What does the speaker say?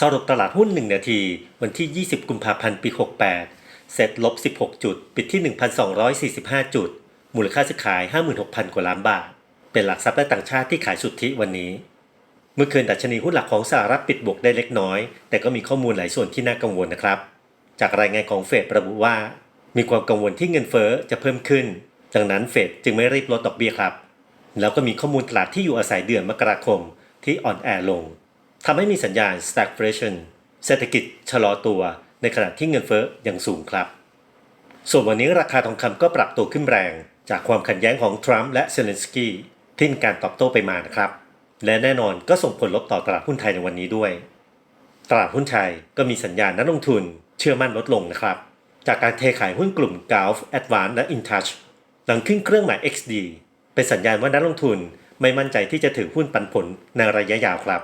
สรุปตลาดหุ้น 1 นาที วันที่ 20 กุมภาพันธ์ ปี 68 เซ็ตลบ 16 จุด ปิดที่ 1,245 จุด มูลค่าซื้อขาย 56,000 กว่าล้านบาท เป็นหลักทรัพย์และต่างชาติที่ขายสุทธิวันนี้ เมื่อคืนดัชนีหุ้นหลักของสหรัฐปิดบวกได้เล็กน้อย แต่ก็มีข้อมูลหลายส่วนที่น่ากังวลนะครับ จากรายงานของเฟดระบุว่า มีความกังวลที่เงินเฟ้อจะเพิ่มขึ้น ดังนั้นเฟดจึงไม่รีบลดดอกเบี้ยครับ แล้วก็มีข้อมูลตลาดที่อยู่อาศัยเดือนมกราคมที่อ่อนแอลง ทำให้มีสัญญาณ stagflation เศรษฐกิจชะลอตัวในขณะที่เงินเฟ้อยังสูงครับ ส่วนวันนี้ราคาทองคำก็ปรับตัวขึ้นแรง จากความขัดแย้งของทรัมป์และเซเลนสกี้ที่มีการตอบโต้ไปมานะครับ และแน่นอนก็ส่งผลลบต่อตลาดหุ้นไทยในวันนี้ด้วย ตลาดหุ้นไทยก็มีสัญญาณนักลงทุนเชื่อมั่นลดลงนะครับ จากการเทขายหุ้นกลุ่ม Gulf Advance และ InTouch หลังขึ้นเครื่องหมาย XD เป็นสัญญาณว่านักลงทุนไม่มั่นใจที่จะถือหุ้นปันผลในระยะยาวครับ